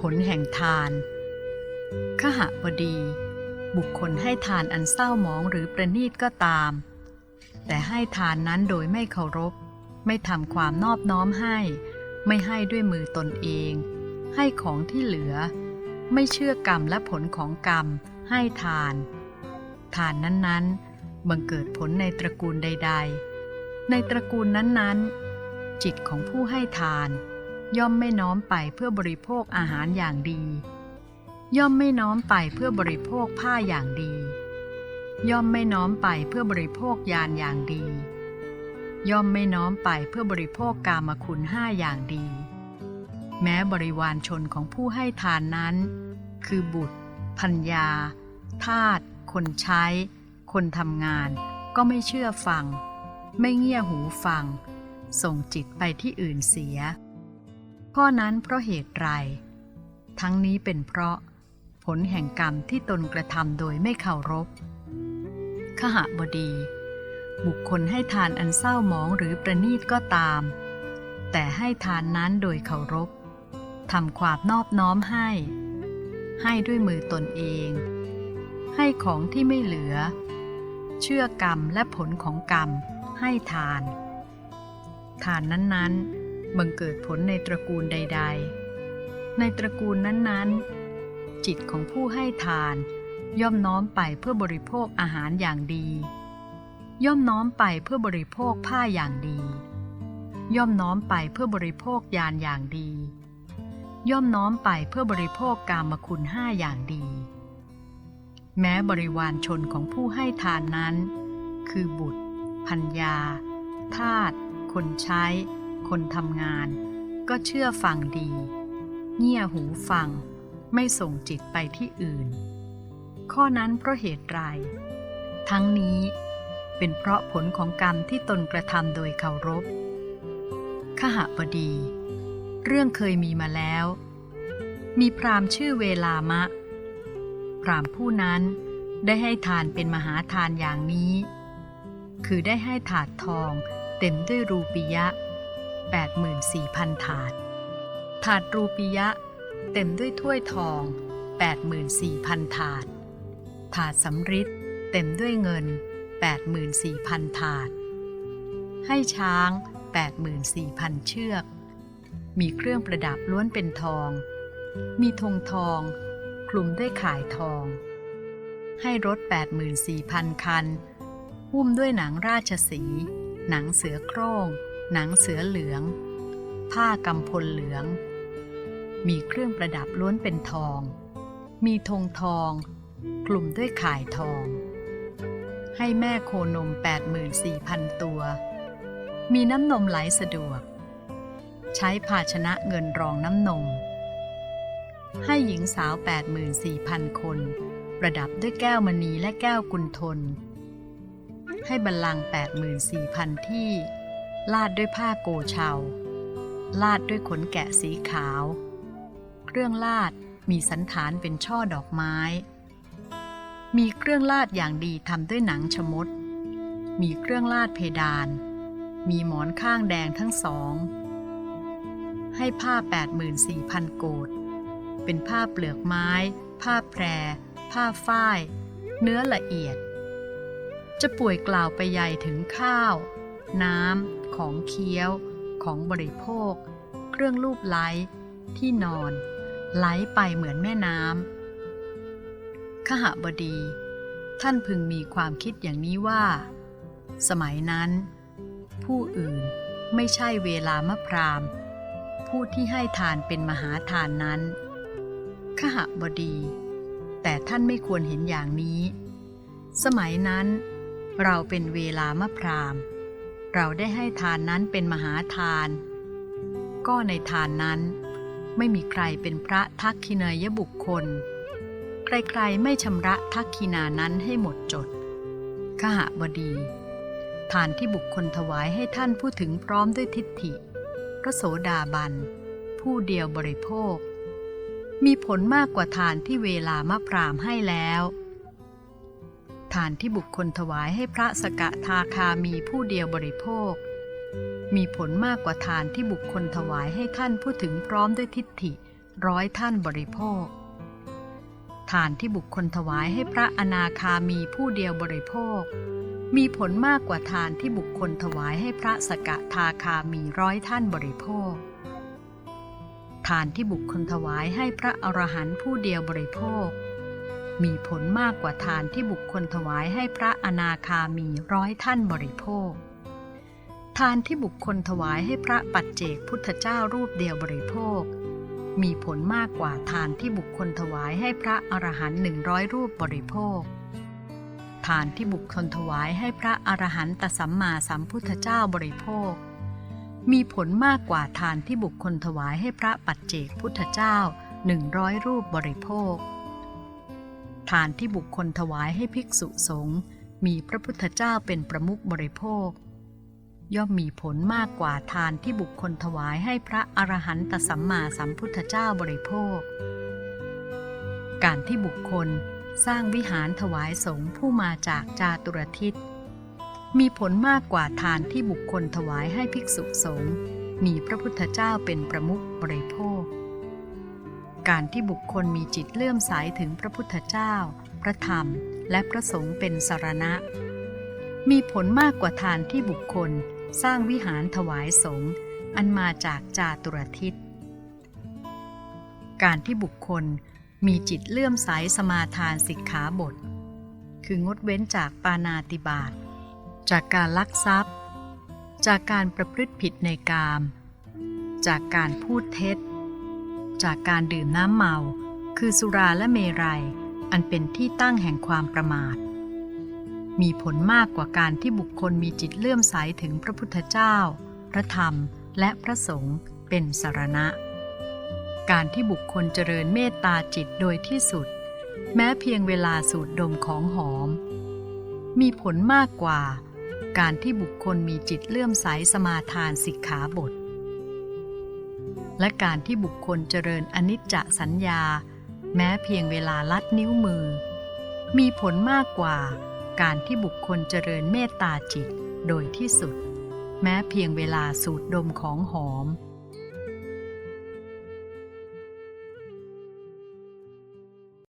ผลแห่งทาน ขหบดี บุคคลให้ทานอันเศร้าหมองหรือประนีตก็ตาม แต่ให้ทานนั้นโดยไม่เคารพ ไม่ทำความนอบน้อมให้ ไม่ให้ด้วยมือตนเอง ให้ของที่เหลือ ไม่เชื่อกรรมและผลของกรรม ให้ทาน ทานนั้นๆ บังเกิดผลในตระกูลใด ๆ ในตระกูลนั้นๆ จิตของผู้ให้ทาน ย่อมไม่น้อมไปเพื่อบริโภคอาหารอย่างดี ย่อมไม่น้อมไปเพื่อบริโภคผ้าอย่างดี ย่อมไม่น้อมไปเพื่อบริโภคยานอย่างดี ย่อมไม่น้อมไปเพื่อบริโภคกามคุณห้าอย่างดี แม้บริวารชนของผู้ให้ทานนั้น คือบุตร พัญญา ทาสคนใช้ คนทำงาน ก็ไม่เชื่อฟัง ไม่เงี่ยหูฟัง ส่งจิตไปที่อื่นเสีย ข้อนั้นเพราะเหตุไร ทั้งนี้เป็นเพราะ ผลแห่งกรรมที่ตนกระทำโดยไม่เคารพ ขหบดี บุคคลให้ทานอันเศร้าหมองหรือประนีตก็ตาม แต่ให้ทานนั้นโดยเคารพทำความนอบน้อมให้ ให้ด้วยมือตนเอง ให้ของที่ไม่เหลือ เชื่อกรรมและผลของกรรมให้ทาน ทานนั้นๆ บังเกิดผลในตระกูลใด ๆ ในตระกูลนั้นๆ จิตของผู้ให้ทานย่อมน้อมไปเพื่อบริโภคอาหารอย่างดี ย่อมน้อมไปเพื่อบริโภคผ้าอย่างดี ย่อมน้อมไปเพื่อบริโภคยานอย่างดี ย่อมน้อมไปเพื่อบริโภคกามคุณห้าอย่างดี แม้บริวารชนของผู้ให้ทานนั้น คือบุตร พัญญา ทาสคนใช้ คนทำงาน ก็เชื่อฟังดี เงี่ยหูฟัง ไม่ส่งจิตไปที่อื่น ข้อนั้นเพราะเหตุไร ทั้งนี้เป็นเพราะผลของกรรมที่ตนกระทำโดยเคารพขหบดี เรื่องเคยมีมาแล้ว มีพรามชื่อเวลามะ พรามผู้นั้นได้ให้ทานเป็นมหาทานอย่างนี้ คือได้ให้ถาดทองเต็มด้วยรูปียะ 84,000 ถาด ถาดรูปียะ เต็มด้วยถ้วยทอง 84,000 ถาด ถาดสำริดเต็มด้วยเงิน 84,000 ถาด ให้ช้าง 84,000 เชือก มีเครื่องประดับล้วนเป็นทอง มีธงทอง คลุมด้วยข่ายทอง ให้รถ 84,000 คันหุ้มด้วยหนังราชสีห์หนังเสือโคร่ง หนังเสือเหลือง ผ้ากำพลเหลือง มีเครื่องประดับล้วนเป็นทอง มีธงทอง กลุ่มด้วยข่ายทอง ให้แม่โคนม 84,000 ตัว มีน้ำนมไหลสะดวก ใช้ภาชนะเงินรองน้ำนม ให้หญิงสาว 84,000 คน ประดับด้วยแก้วมณีและแก้วกุลทนให้บัลลังก์84,000 ที่ ลาดด้วยผ้าโกเชา ลาดด้วยขนแกะสีขาว เครื่องลาดมีสันฐานเป็นช่อดอกไม้ มีเครื่องลาดอย่างดีทำด้วยหนังชมด มีเครื่องลาดเพดาน มีหมอนข้างแดงทั้งสอง ให้ผ้า 84,000 โกดเป็นผ้าเปลือกไม้ ผ้าแพร ผ้าฝ้าย เนื้อละเอียด จะป่วยกล่าวไปใหญ่ถึงข้าว น้ำ ของเคี้ยว ของบริโภค เครื่องลูบไล้ที่นอน ไหลไปเหมือนแม่น้ำขหบดี ท่านพึงมีความคิดอย่างนี้ว่า สมัยนั้น ผู้อื่นไม่ใช่เวลามะพรามผู้ที่ให้ทานเป็นมหาทานนั้นขหบดี แต่ท่านไม่ควรเห็นอย่างนี้ สมัยนั้นเราเป็นเวลามะพราม เราได้ให้ทานนั้นเป็นมหาทาน ก็ในทานนั้นไม่มีใครเป็นพระทักขินายบุคคล ใครๆไม่ชำระทักขินานั้นให้หมดจด ขหบดี ทานที่บุคคลถวายให้ท่านผู้ถึงพร้อมด้วยทิฏฐิ พระโสดาบัน ผู้เดียวบริโภค มีผลมากกว่าทานที่เวลามะพรามให้แล้ว ทานที่บุคคลถวายให้พระสกทาคามีผู้เดียวบริโภค มีผลมากกว่าทานที่บุคคลถวายให้ท่านผู้ถึงพร้อมด้วยทิฏฐิร้อยท่านบริโภค ทานที่บุคคลถวายให้พระอนาคามีผู้เดียวบริโภค มีผลมากกว่าทานที่บุคคลถวายให้พระสกทาคามีร้อยท่านบริโภค ทานที่บุคคลถวายให้พระอรหันต์ผู้เดียวบริโภค มีผลมากกว่าทานที่บุคคลถวายให้พระอนาคามีร้อยท่านบริโภค ทานที่บุคคลถวายให้พระปัจเจกพุทธเจ้ารูปเดียวบริโภค มีผลมากกว่าทานที่บุคคลถวายให้พระอรหันต์หนึ่งร้อยรูปบริโภค ทานที่บุคคลถวายให้พระอรหันตสัมมาสัมพุทธเจ้าบริโภค มีผลมากกว่าทานที่บุคคลถวายให้พระปัจเจกพุทธเจ้าหนึ่งร้อยรูปบริโภค ทานที่บุคคลถวายให้ภิกษุสงฆ์มีพระพุทธเจ้าเป็นประมุขบริโภค ย่อมมีผลมากกว่าทานที่บุคคลถวายให้พระอรหันตสัมมาสัมพุทธเจ้าบริโภค การที่บุคคลสร้างวิหารถวายสงฆ์ผู้มาจากจาตุรทิศมีผลมากกว่าทานที่บุคคลถวายให้ภิกษุสงฆ์มีพระพุทธเจ้าเป็นประมุขบริโภค การที่บุคคลมีจิตเลื่อมใสถึงพระพุทธเจ้า พระธรรม และพระสงฆ์เป็นสารณะ มีผลมากกว่าทานที่บุคคลสร้างวิหารถวายสงฆ์อันมาจากจาตุรทิศ การที่บุคคลมีจิตเลื่อมใสสมาทานสิกขาบท คืองดเว้นจากปานาติบาตจากการลักทรัพย์ จากการประพฤติผิดในกาม จากการพูดเท็จ จากการดื่มน้ำเมา คือสุราและเมรัย อันเป็นที่ตั้งแห่งความประมาท มีผลมากกว่าการที่บุคคลมีจิตเลื่อมใสถึงพระพุทธเจ้า พระธรรม และพระสงฆ์เป็นสารณะ การที่บุคคลเจริญเมตตาจิตโดยที่สุด แม้เพียงเวลาสูดดมของหอม มีผลมากกว่า การที่บุคคลมีจิตเลื่อมใสสมาทานสิกขาบท และการที่บุคคลเจริญอนิจจสัญญา แม้เพียงเวลาลัดนิ้วมือ มีผลมากกว่าการที่บุคคลเจริญเมตตาจิตโดยที่สุด แม้เพียงเวลาสูดดมของหอม